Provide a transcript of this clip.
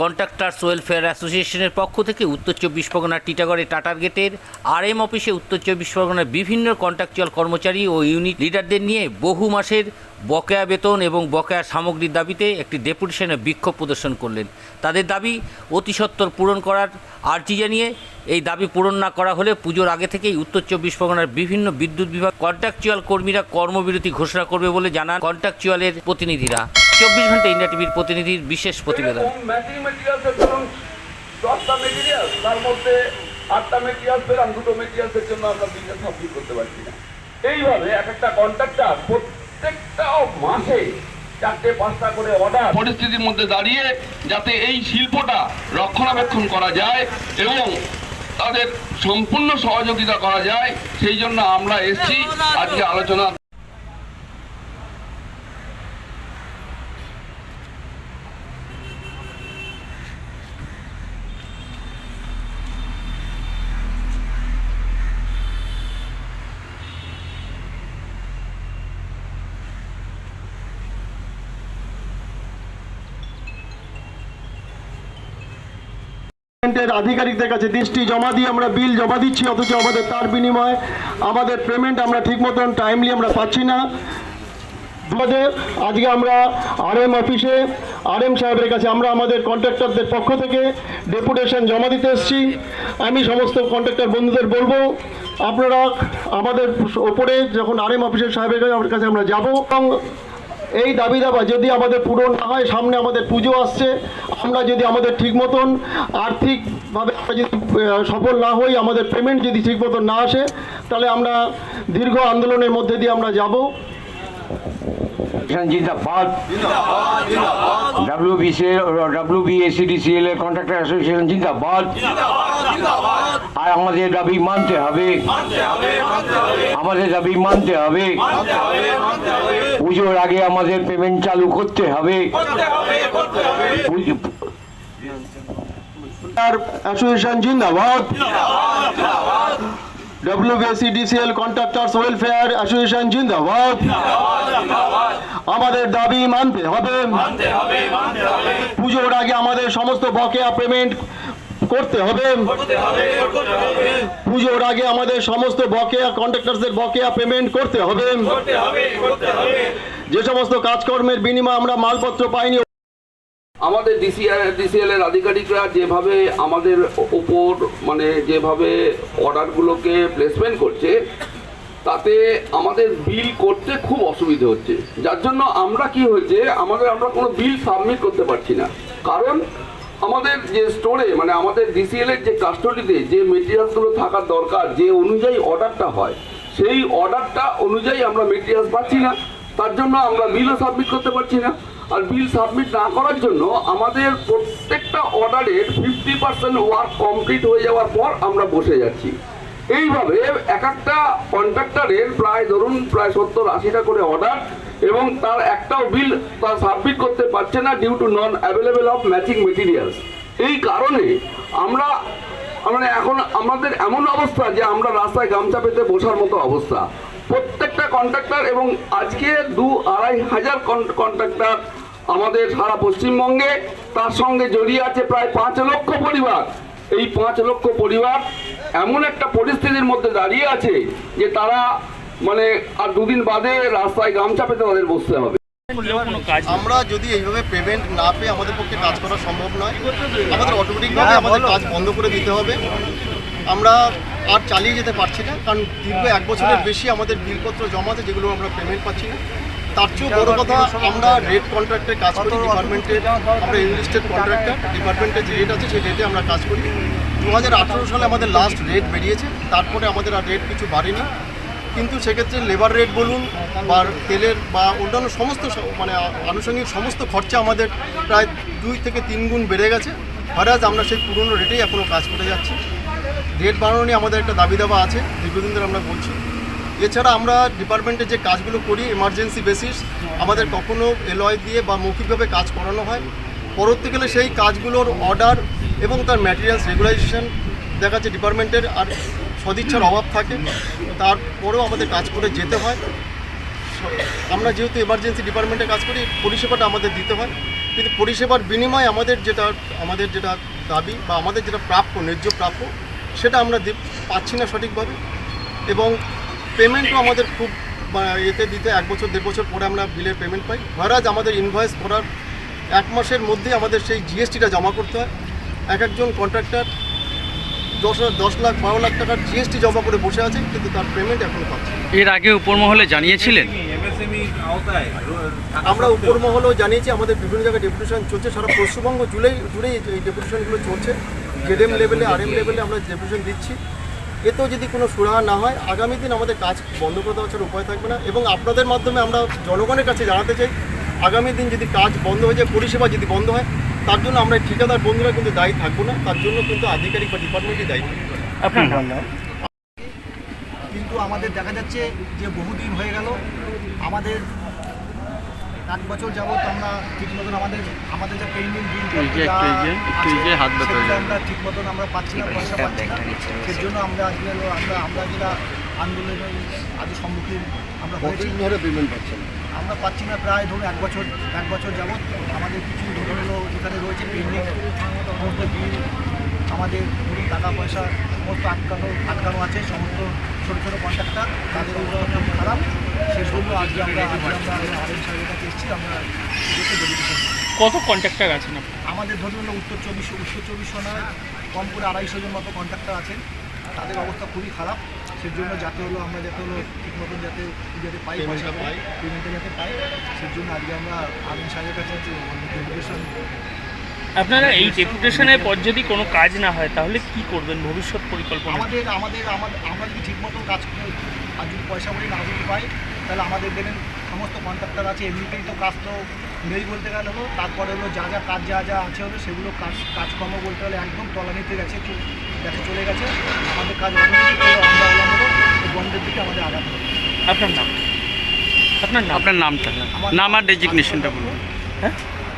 contractors welfare অ্যাসোসিয়েশনের পক্ষ থেকে উত্তর চব্বিশ পরগনার টিটাগড়ের টাটার গেটের আর এম অফিসে উত্তর চব্বিশ পরগনার বিভিন্ন কন্ট্রাকচুয়াল কর্মচারী ও ইউনিট লিডারদের নিয়ে বহু মাসের বকেয়া বেতন এবং বকেয়া সামগ্রীর দাবিতে একটি ডেপুটেশনে বিক্ষোভ প্রদর্শন করলেন। তাদের দাবি অতি সত্বর পূরণ করার আর্জি জানিয়ে এই দাবি পূরণ না করা হলে পুজোর আগে থেকেই উত্তর চব্বিশ পরগনার বিভিন্ন বিদ্যুৎ বিভাগ কন্ট্রাকচুয়াল কর্মীরা কর্মবিরতি ঘোষণা করবে বলে জানান কন্ট্রাকচুয়ালের প্রতিনিধিরা। চব্বিশ ঘণ্টা ইন্ডিয়া টিভির প্রতিনিধির বিশেষ প্রতিবেদন। দশটা মেটেরিয়াল তার মধ্যে আটটা মেটেরিয়াল পেলাম দুটো মেটেরিয়ালসের জন্য আমরা বিজনেস করতে পারছি না। এইভাবে এক একটা কন্ট্রাক্টর প্রত্যেকটা মাসে চারটে পাঁচটা করে অর্ডার পরিস্থিতির মধ্যে দাঁড়িয়ে যাতে এই শিল্পটা রক্ষণাবেক্ষণ করা যায় এবং তাদের সম্পূর্ণ সহযোগিতা করা যায় সেই জন্য আমরা এসছি। আজকে আলোচনা গভর্নমেন্টের আধিকারিকদের কাছে দৃষ্টি জমা দিয়ে আমরা বিল জমা দিচ্ছি, অথচ আমাদের তার বিনিময়ে আমাদের পেমেন্ট আমরা ঠিক মতন টাইমলি আমরা পাচ্ছি না। আজকে আমরা আরএম অফিসে আরএম সাহেবের কাছে আমরা আমাদের কন্ট্রাক্টরদের পক্ষ থেকে ডেপুটেশন জমা দিতে এসেছি। আমি সমস্ত কন্ট্রাক্টর বন্ধুদের বলব, আপনারা আমাদের ওপরে যখন আরএম অফিসের সাহেবের কাছে আমরা যাব, এবং এই দাবি দাবা যদি আমাদের পূরণ না হয়, সামনে আমাদের পুজো আসছে, আমরা যদি আমাদের ঠিক মতন আর্থিকভাবে আমরা যদি সফল না হই, আমাদের পেমেন্ট যদি ঠিক মতন না আসে, তাহলে আমরা দীর্ঘ আন্দোলনের মধ্যে দিয়ে আমরা যাব। জিন্দাবাদ। ডাব্লিউবিসি ডাব্লিউবিএসিডিসিএল এর কন্ট্রাক্টর অ্যাসোসিয়েশন জিন্দাবাদ। আর আমাদের দাবি মানতে হবে। আমাদের দাবি মানতে হবে। পুজোর আগে আমাদের পেমেন্ট চালু করতে হবে। অ্যাসোসিয়েশন জিন্দাবাদ। ডব্লিউবিএসিডিসিএল কন্ট্রাক্টরস ওয়েলফেয়ার অ্যাসোসিয়েশন জিন্দাবাদ। আমাদের দাবি মানতে হবে। পুজোর আগে আমাদের সমস্ত বকেয়া পেমেন্ট করতে হবে। পুজোর আগে আমাদের সমস্ত বকেয়া কন্ট্রাক্টরসদের বকেয়া পেমেন্ট করতে হবে। যে সমস্ত কাজকর্মের বিনিময়ে আমরা মালপত্র পাইনি আমাদের ডিসিআর ডিসিএল এর আধিকারিকরা যেভাবে আমাদের ওপর মানে যেভাবে অর্ডারগুলোকে প্লেসমেন্ট করছে, তাতে আমাদের বিল করতে খুব অসুবিধা হচ্ছে। যার জন্য আমরা কি হয়েছে, আমাদের আমরা কোনো বিল সাবমিট করতে পারছি না। কারণ আমাদের যে স্টোরে মানে আমাদের ডিসিএল এর যে কাস্টডিতে যে মেটেরিয়ালসগুলো থাকার দরকার, যে অনুযায়ী অর্ডারটা হয়, সেই অর্ডারটা অনুযায়ী আমরা মেটেরিয়ালস পাচ্ছি না। তার জন্য আমরা বিলও সাবমিট করতে পারছি না। আর বিল সাবমিট না করার জন্য আমাদের প্রত্যেকটা অর্ডারের ফিফটি পার্সেন্ট ওয়ার্ক কমপ্লিট হয়ে যাওয়ার পর আমরা বসে যাচ্ছি। এইভাবে এক একটা কন্ট্রাক্টরের প্রায় ধরুন প্রায় সত্তর আশিটা করে অর্ডার এবং তার একটাও বিল তার সাবমিট করতে পারছে না due to non available of matching materials এই কারণে আমরা মানে এখন, আমাদের এমন অবস্থা যে আমরা রাস্তায় গামছা পেতে বসার মতো অবস্থা। প্রত্যেকটা কন্ট্রাক্টর এবং আজকে দু আড়াই হাজার কন্ট্রাক্টর আমাদের সারা পশ্চিমবঙ্গে তার সঙ্গে জড়িয়ে আছে প্রায় পাঁচ লক্ষ পরিবার। এই পাঁচ লক্ষ পরিবার এমন একটা পরিস্থিতির মধ্যে দাঁড়িয়ে আছে যে তারা মানে আর দুদিন বাদে রাস্তায় গামছা পেতে তাদের বসতে হবে। আমরা যদি এইভাবে পেমেন্ট না পেয়ে আমাদের পক্ষে কাজ করা সম্ভব নয় আমাদের অটোমেটিকভাবে আমাদের কাজ বন্ধ করে দিতে হবে। আমরা আর চালিয়ে যেতে পারছি না কারণ দীর্ঘ এক বছরের বেশি আমাদের বিলপত্র জমা আছে যেগুলো আমরা পেমেন্ট পাচ্ছি না। তার চেয়েও বড় কথা আমরা রেট কন্ট্রাক্টে কাজ করি ডিপার্টমেন্টের আমরা ইনভেস্টেড কন্ট্রাক্টর ডিপার্টমেন্টের যে রেট আছে সেই রেটে আমরা কাজ করি। দু হাজার আঠেরো সালে আমাদের লাস্ট রেট বেরিয়েছে তারপরে আমাদের আর রেট কিছু বাড়েনি। কিন্তু সেক্ষেত্রে লেবার রেট বলুন বা তেলের বা অন্যান্য সমস্ত মানে আনুষঙ্গিক সমস্ত খরচা আমাদের প্রায় দুই থেকে তিন গুণ বেড়ে গেছে। হরাজ আমরা সেই পুরনো রেটেই এখনও কাজ করে যাচ্ছি। রেট বাড়ানো নিয়ে আমাদের একটা দাবি দাবা আছে, দীর্ঘদিন ধরে আমরা বলছি। এছাড়া আমরা ডিপার্টমেন্টে যে কাজগুলো করি এমার্জেন্সি বেসিস আমাদের কখনো এলয় দিয়ে বা মৌখিকভাবে কাজ করানো হয়। পরবর্তীকালে সেই কাজগুলোর অর্ডার এবং তার ম্যাটেরিয়ালস রেগুলাইজেশন দেখা যাচ্ছে ডিপার্টমেন্টের, আর সদিচ্ছার অভাব থাকে। তারপরেও আমাদের কাজ করে যেতে হয়। আমরা যেহেতু এমার্জেন্সি ডিপার্টমেন্টে কাজ করি, পরিষেবাটা আমাদের দিতে হয়। কিন্তু পরিষেবার বিনিময়ে আমাদের যেটা আমাদের যেটা দাবি বা আমাদের যেটা প্রাপ্য, ন্যায্য প্রাপ্য সেটা আমরা পাচ্ছি না সঠিকভাবে। এবং পেমেন্টও আমাদের খুব এতে দিতে এক বছর দেড় বছর পরে আমরা বিলের পেমেন্ট পাই। ভরাজ আমাদের ইনভয়েস করার এক মাসের মধ্যে আমাদের সেই জিএসটিটা জমা করতে হয়। এক একজন কন্ট্রাক্টর দশ দশ লাখ বারো লাখ টাকার জিএসটি জমা করে বসে আছে কিন্তু তার পেমেন্ট এখনও পাচ্ছে এর আগে উপর মহলে জানিয়েছিলেন? আমরা উপর মহলেও জানিয়েছি আমাদের বিভিন্ন জায়গায় ডেপুটেশন চলছে। সারা পশ্চিমবঙ্গ জুড়েই জুড়েই এই ডেপুটেশনগুলো চলছে। জেডএম লেভেলে আরএম লেভেলে আমরা ডেপুটেশন দিচ্ছি। এতেও যদি কোনো সুরাহা না হয় আগামী দিন আমাদের কাজ বন্ধ করে দেওয়া ছাড়া উপায় থাকবে না এবং আপনাদের মাধ্যমে আমরা জনগণের কাছে জানাতে চাই আগামী দিন যদি কাজ বন্ধ হয়ে যায় পরিষেবা যদি বন্ধ হয় তার জন্য আমরা ঠিকাদার বন্ধুরা কিন্তু দায়ী থাকব না তার জন্য কিন্তু আধিকারিক বা ডিপার্টমেন্টই দায়ী থাকবে। কিন্তু আমাদের দেখা যাচ্ছে যে বহুদিন হয়ে গেল আমাদের এক বছর যাবত আমরা ঠিক মতন আমাদের আমাদের যে পেন্ডিং বিল হাত। আমরা ঠিক মতন আমরা পাচ্ছি না পয়সা পাচ্ছি না সেই জন্য আমরা আজকে হলো আমরা আমরা যেটা আন্দোলনের আজ সম্মুখীন আমরা হয়েছি ধরে পেমেন্ট পাচ্ছেন আমরা পাচ্ছি না প্রায় ধরুন এক বছর এক বছর যাবত আমাদের কিছু ধরুন এখানে রয়েছে পেন্ডিং সমস্ত বিল আমাদের ধরুন টাকা পয়সা সমস্ত আটকানো আটকানো আছে সমস্ত ছোটো ছোটো কন্ট্রাক্টার তাদের উপর খুব খারাপ। সেই জন্য আজকে আমরা আজকে আমরা সাহেবের কাছে এসেছি আমরা কত কন্ট্রাক্টার আছেন আমাদের ধরুন হলো উত্তর চব্বিশ উত্তর চব্বিশ পরগনায় কম করে আড়াইশো জন মতো কন্ট্রাক্টার আছেন। তাদের অবস্থা খুবই খারাপ। সেই জন্য যাতে হলো আমরা যাতে হলো ঠিক মতন যাতে যাতে পাই পয়সা পাই। পেমেন্টটা যাতে পাই। সেই জন্য আজকে আমরা আমিন সাহেবের কাছে আপনারা এই ডেপুটেশনের পর যদি কোনো কাজ না হয় তাহলে কি করবেন? ভবিষ্যৎ পরিকল্পনা আমাদের আমাদের আমাদের আমরা যদি ঠিক মতন কাজ করে আর যদি পয়সা বলি না যদি পাই তাহলে আমাদের দেখেন সমস্ত কন্ট্রাক্টর আছে এমনিতেই তো কাজ তো নেই বলতে গেলে হলো তারপরে হলো যা যা কাজ যা যা আছে হলো সেগুলো কাজ কাজকর্ম বলতে হলে একদম তলানিতে গেছে গেছে চলে গেছে। আমাদের কাজ অটোমেটিক হলো আমরা হলাম হলো এই বন্ধের দিকে আমাদের আগাতে হবে। আপনার নাম? আপনার নাম? আপনার নামটা আমার নাম আর ডেজিগনেশনটা বলুন। হ্যাঁ?